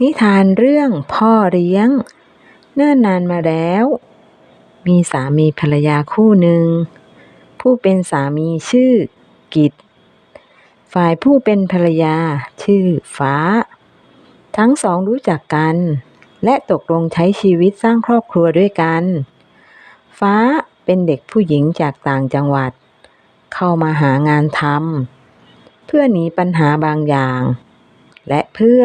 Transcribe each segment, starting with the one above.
นิทานเรื่องพ่อเลี้ยง เนิ่นนานมาแล้ว มีสามีภรรยาคู่หนึ่ง ผู้เป็นสามีชื่อ กิจ ฝ่ายผู้เป็นภรรยาชื่อฟ้า ทั้งสองรู้จักกัน และตกลงใช้ชีวิตสร้างครอบครัวด้วยกัน ฟ้าเป็นเด็กผู้หญิงจากต่างจังหวัด เข้ามาหางานทำเพื่อหนีปัญหาบางอย่าง และเพื่อ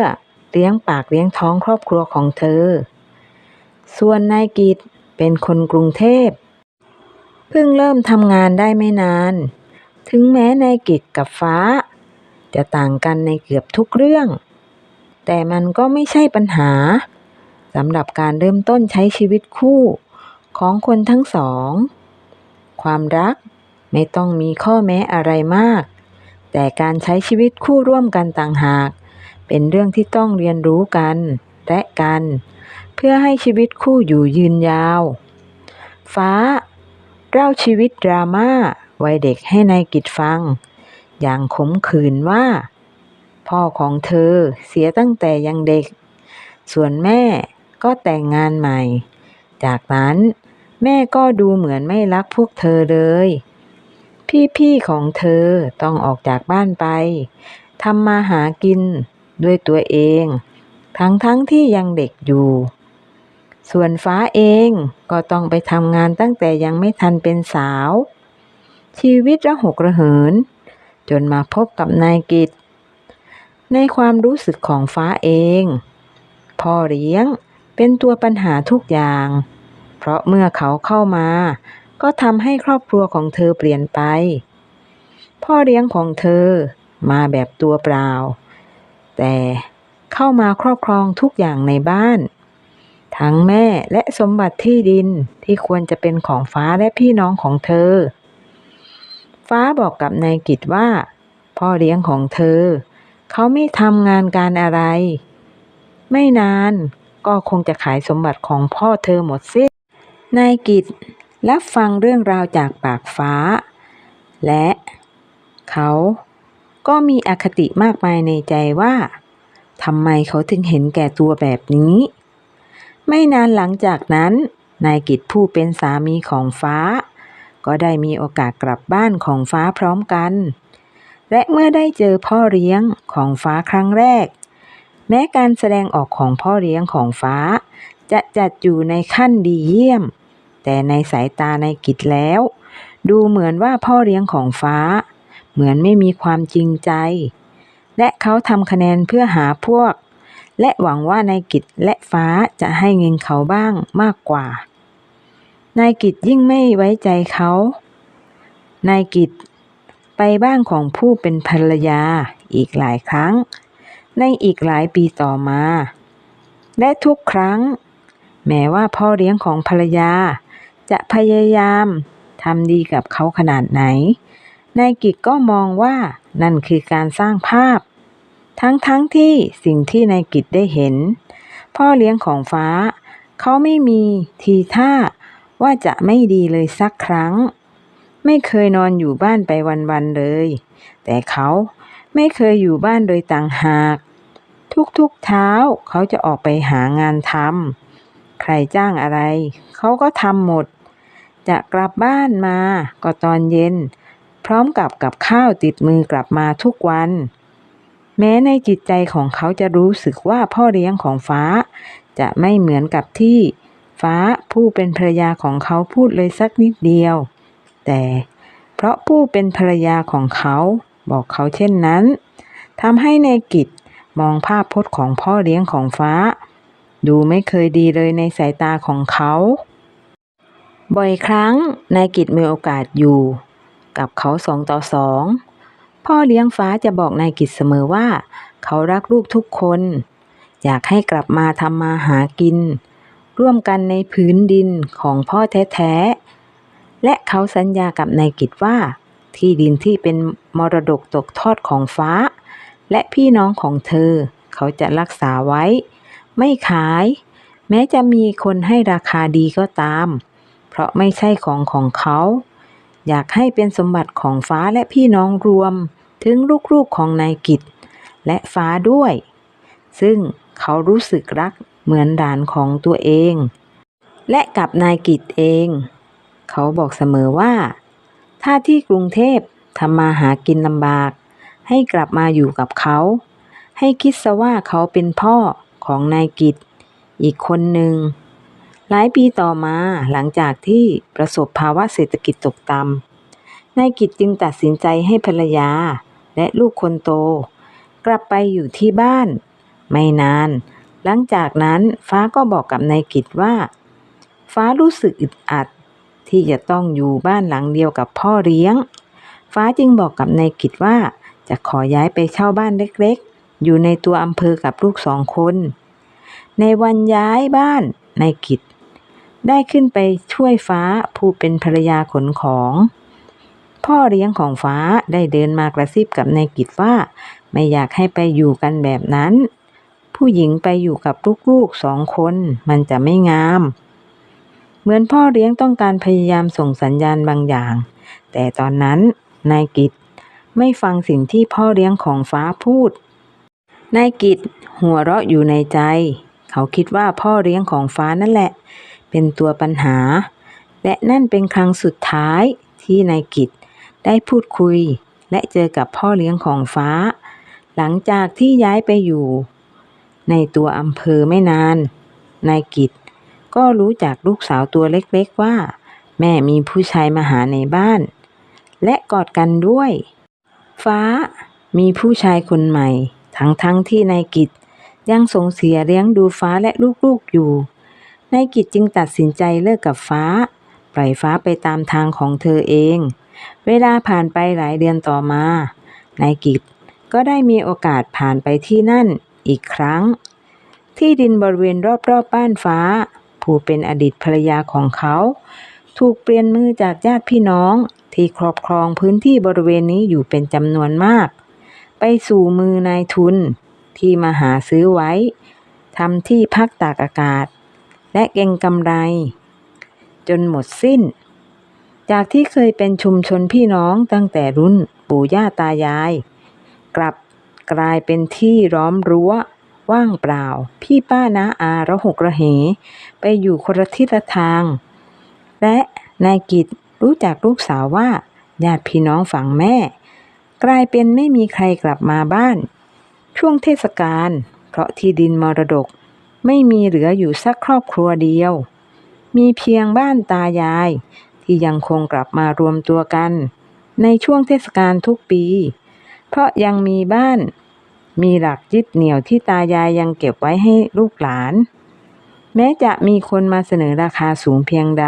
เลี้ยงปากเลี้ยงท้องครอบครัวของเธอ ส่วนนายกิจเป็นคนกรุงเทพ เพิ่งเริ่มทำงานได้ไม่นาน ถึงแม้นายกิจกับฟ้า จะต่างกันในเกือบทุกเรื่อง แต่มันก็ไม่ใช่ปัญหาสำหรับการเริ่มต้นใช้ชีวิตคู่ของคนทั้งสอง ความรักไม่ต้องมีข้อแม้อะไรมาก แต่การใช้ชีวิตคู่ร่วมกันต่างหาก เป็นเรื่องที่ต้องเรียนรู้กันและกัน เพื่อให้ชีวิตคู่อยู่ยืนยาว ฟ้าเล่าชีวิตดราม่าวัยเด็กให้นายกิจฟัง อย่างขมขื่นว่า พ่อของเธอเสียตั้งแต่ยังเด็ก ส่วนแม่ก็แต่งงานใหม่ จากนั้นแม่ก็ดูเหมือนไม่รักพวกเธอเลย พี่ๆของเธอต้องออกจากบ้านไปทำมาหากิน ด้วยตัวเอง ทั้งๆทที่ยังเด็กอยู่ ส่วนฟ้าเองก็ต้องไปทำงานตั้งแต่ยังไม่ทันเป็นสาว ชีวิตระหกระเหิน จนมาพบกับนายกิจในความรู้สึกของฟ้าเอง พ่อเลี้ยงเป็นตัวปัญหาทุกอย่าง เพราะเมื่อเขาเข้ามา ก็ทำให้ครอบครัวของเธอเปลี่ยนไป พ่อเลี้ยงของเธอมาแบบตัวเปล่า แต่เข้ามาครอบครองทุกอย่างในบ้าน ทั้งแม่และสมบัติที่ดินที่ควรจะเป็นของฟ้าและพี่น้องของเธอ ฟ้าบอกกับนายกิจว่า พ่อเลี้ยงของเธอ เขาไม่ทำงานการอะไร ไม่นานก็คงจะขายสมบัติของพ่อเธอหมดสิ้นนายกิจรับฟังเรื่องราวจากปากฟ้า และเขา ก็มีอคติมากมายในใจว่าทำไมเขาถึงเห็นแก่ตัวแบบนี้ ไม่นานหลังจากนั้น นายกิจผู้เป็นสามีของฟ้า ก็ได้มีโอกาสกลับบ้านของฟ้าพร้อมกัน และเมื่อได้เจอพ่อเลี้ยงของฟ้าครั้งแรก แม้การแสดงออกของพ่อเลี้ยงของฟ้า จะจัดอยู่ในขั้นดีเยี่ยม แต่ในสายตานายกิจแล้ว ดูเหมือนว่าพ่อเลี้ยงของฟ้า เหมือนไม่มีความจริงใจ และเขาทำคะแนนเพื่อหาพวก และหวังว่านายกิจและฟ้าจะให้เงินเขาบ้างมากกว่านายกิจยิ่งไม่ไว้ใจเขา นายกิจไปบ้านของผู้เป็นภรรยาอีกหลายครั้ง ในอีกหลายปีต่อมา และทุกครั้ง แม้ว่าพ่อเลี้ยงของภรรยา จะพยายามทำดีกับเขาขนาดไหน นายกิจก็มองว่านั่นคือการสร้างภาพ ทั้งๆทที่สิ่งที่นายกิจได้เห็น พ่อเลี้ยงของฟ้า เขาไม่มีทีท่าว่าจะไม่ดีเลยสักครั้ง ไม่เคยนอนอยู่บ้านไปวันๆเลย แต่เขาไม่เคยอยู่บ้านโดยต่างหาก ทุกๆเช้าเขาจะออกไปหางานทำใครจ้างอะไร เขาก็ทำหมด จะกลับบ้านมาก็ตอนเย็น ร้อมกับกับข้าวติดมือกลับมาทุกวัน แม้ในจิตใจของเขาจะรู้สึกว่าพ่อเลี้ยงของฟ้า จะไม่เหมือนกับที่ฟ้าผู้เป็นภรรยาของเขาพูดเลยสักนิดเดียว แต่เพราะผู้เป็นภรรยาของเขาบอกเขาเช่นนั้นทำให้ในกิจมองภาพพจน์ของพ่อเลี้ยงของฟ้า ดูไม่เคยดีเลยในสายตาของเขา บ่อยครั้งนายกิจมีโอกาสอยู่ กับเขาสองต่อสองพ่อเลี้ยงฟ้าจะบอกนายกิจเสมอว่า เขารักลูกทุกคน อยากให้กลับมาทำมาหากิน ร่วมกันในพื้นดินของพ่อแท้ๆ และเขาสัญญากับนายกิจว่า ที่ดินที่เป็นมรดกตกทอดของฟ้า และพี่น้องของเธอ เขาจะรักษาไว้ ไม่ขาย แม้จะมีคนให้ราคาดีก็ตาม เพราะไม่ใช่ของของเขา อยากให้เป็นสมบัติของฟ้าและพี่น้องรวม ถึงลูกๆของนายกิจ และฟ้าด้วย ซึ่งเขารู้สึกรักเหมือนหลานของตัวเอง และกับนายกิตเอง เขาบอกเสมอว่า ถ้าที่กรุงเทพทำมาหากินลำบาก ให้กลับมาอยู่กับเขา ให้คิดซะว่าเขาเป็นพ่อของนายกิตอีกคนหนึ่ง หลายปีต่อมาหลังจากที่ประสบภาวะเศรษฐกิจตกต่ำนายกิตจึงตัดสินใจให้ภรรยา และลูกคนโต กลับไปอยู่ที่บ้าน ไม่นาน หลังจากนั้นฟ้าก็บอกกับนายกิตว่า ฟ้ารู้สึกอึดอัดที่จะต้องอยู่บ้านหลังเดียวกับพ่อเลี้ยง ฟ้าจึงบอกกับนายกิตว่าจะขอย้ายไปเช่าบ้านเล็กๆ อยู่ในตัวอำเภอกับลูกสองคน ในวันย้ายบ้านนายกิต ได้ขึ้นไปช่วยฟ้าผู้เป็นภรรยาขนของ พ่อเลี้ยงของฟ้าได้เดินมากระซิบกับนายกิตว่า ไม่อยากให้ไปอยู่กันแบบนั้น ผู้หญิงไปอยู่กับลูกๆสองคนมันจะไม่งาม เหมือนพ่อเลี้ยงต้องการพยายามส่งสัญญาณบางอย่าง แต่ตอนนั้นนายกิตไม่ฟังสิ่งที่พ่อเลี้ยงของฟ้าพูดนายกิตหัวเราะอยู่ในใจ เขาคิดว่าพ่อเลี้ยงของฟ้านั่นแหละ เป็นตัวปัญหา และนั่นเป็นครั้งสุดท้ายที่นายกิตได้พูดคุย และเจอกับพ่อเลี้ยงของฟ้า หลังจากที่ย้ายไปอยู่ ในตัวอำเภอไม่นาน นายกิตก็รู้จากลูกสาวตัวเล็กๆว่า แม่มีผู้ชายมาหาในบ้าน และกอดกันด้วย ฟ้ามีผู้ชายคนใหม่ ทั้งๆทที่นายกิตยังส่งเสียเลี้ยงดูฟ้าและลูกๆอยู่ นายกิตจึงตัดสินใจเลิกกับฟ้า ปล่อยฟ้าไปตามทางของเธอเอง เวลาผ่านไปหลายเดือนต่อมานายกิตก็ได้มีโอกาสผ่านไปที่นั่นอีกครั้ง ที่ดินบริเวณรอบๆบบ้านฟ้า ผู้เป็นอดีตภรรยาของเขา ถูกเปลี่ยนมือจากญาติพี่น้องที่ครอบครองพื้นที่บริเวณนี้อยู่เป็นจำนวนมาก ไปสู่มือนายทุนที่มาหาซื้อไว้ทำที่พักตากอากาศ และเก็งกำไร จนหมดสิ้น จากที่เคยเป็นชุมชนพี่น้องตั้งแต่รุ่นปู่ย่าตายาย กลับกลายเป็นที่ล้อมรั้วว่างเปล่า พี่ป้าน้าอาระหกระเห ไปอยู่คนละทิศละทาง และนายกิตรู้จักลูกสาวว่าญาติพี่น้องฝั่งแม่ กลายเป็นไม่มีใครกลับมาบ้าน ช่วงเทศกาลเพราะที่ดินมรดก ไม่มีเหลืออยู่สักครอบครัวเดียว มีเพียงบ้านตายาย ที่ยังคงกลับมารวมตัวกัน ในช่วงเทศกาลทุกปี เพราะยังมีบ้าน มีหลักยึดเหนี่ยวที่ตายายยังเก็บไว้ให้ลูกหลาน แม้จะมีคนมาเสนอราคาสูงเพียงใด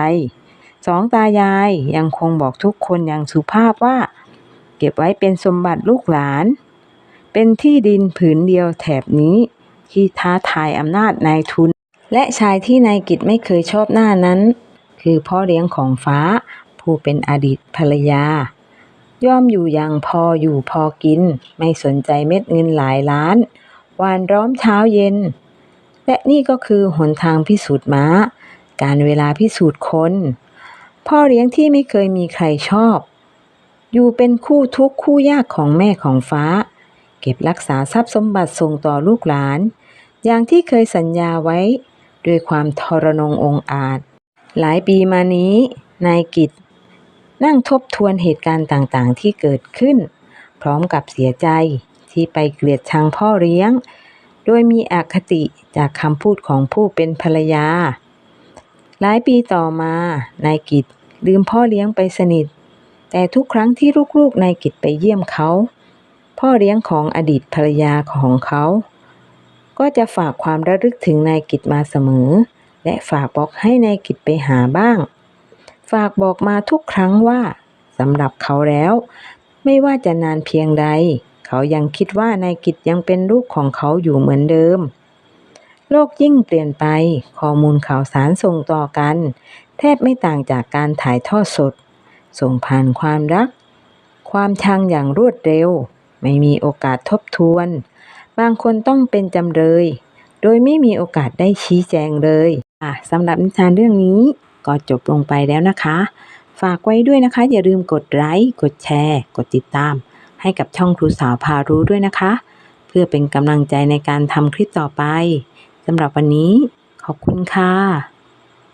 สองตายายยังคงบอกทุกคนอย่างสุภาพว่า เก็บไว้เป็นสมบัติลูกหลาน เป็นที่ดินผืนเดียวแถบนี้ ที่ท้าทายอำนาจนายทุน และชายที่นายกิจไม่เคยชอบหน้านั้น คือพ่อเลี้ยงของฟ้า ผู้เป็นอดีตภรรยา ย่อมอยู่อย่างพออยู่พอกิน ไม่สนใจเม็ดเงินหลายล้านวานร้อมเช้าเย็น และนี่ก็คือหนทางพิสูจน์ม้า การเวลาพิสูจน์คน พ่อเลี้ยงที่ไม่เคยมีใครชอบ อยู่เป็นคู่ทุกคู่ยากของแม่ของฟ้า เก็บรักษาทรัพย์สมบัติส่งต่อลูกหลาน อย่างที่เคยสัญญาไว้ด้วยความทรนงองอาจ หลายปีมานี้นายกิตนั่งทบทวนเหตุการณ์ต่างๆ ที่เกิดขึ้น พร้อมกับเสียใจที่ไปเกลียดชังพ่อเลี้ยง โดยมีอคติจากคำพูดของผู้เป็นภรรยา หลายปีต่อมานายกิตลืมพ่อเลี้ยงไปสนิท แต่ทุกครั้งที่ลูกๆนายกิตไปเยี่ยมเขา พ่อเลี้ยงของอดีตภรรยาของเขา ก็จะฝากความระลึกถึงนายกิตมาเสมอ และฝากบอกให้นายกิตไปหาบ้าง ฝากบอกมาทุกครั้งว่าสำหรับเขาแล้ว ไม่ว่าจะนานเพียงใด เขายังคิดว่านายกิตยังเป็นลูกของเขาอยู่เหมือนเดิม โลกยิ่งเปลี่ยนไปข้อมูลข่าวสารส่งต่อกัน แทบไม่ต่างจากการถ่ายทอดสด ส่งผ่านความรัก ความชังอย่างรวดเร็ว ไม่มีโอกาสทบทวน บางคนต้องเป็นจำเลย โดยไม่มีโอกาสได้ชี้แจงเลยอะสำหรับนิทานเรื่องนี้ก็จบลงไปแล้วนะคะ ฝากไว้ด้วยนะคะ อย่าลืมกดไลค์กดแชร์ กดติดตาม ให้กับช่องครูสาวพารู้ด้วยนะคะ เพื่อเป็นกำลังใจในการทำคลิปต่อไปสำหรับวันนี้ ขอบคุณค่ะ